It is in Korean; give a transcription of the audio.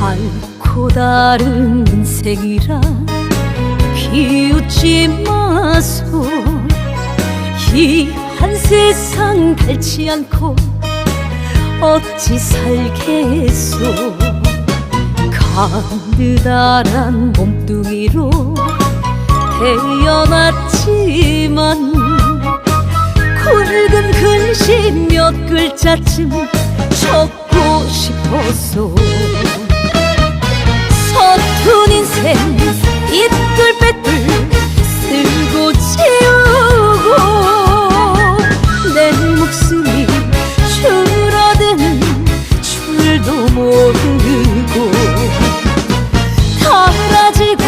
달고 다른 인생이라 비웃지 마소. 이 한 세상 닳지 않고 어찌 살겠소? 가느다란 몸뚱이로 태어났지만 굵은 글씨 몇 글자쯤 적고 싶었소 네. 땐 이뚤빼뚤 쓸고 채우고 내 목숨이 줄어드는 줄도 모르고 사라지고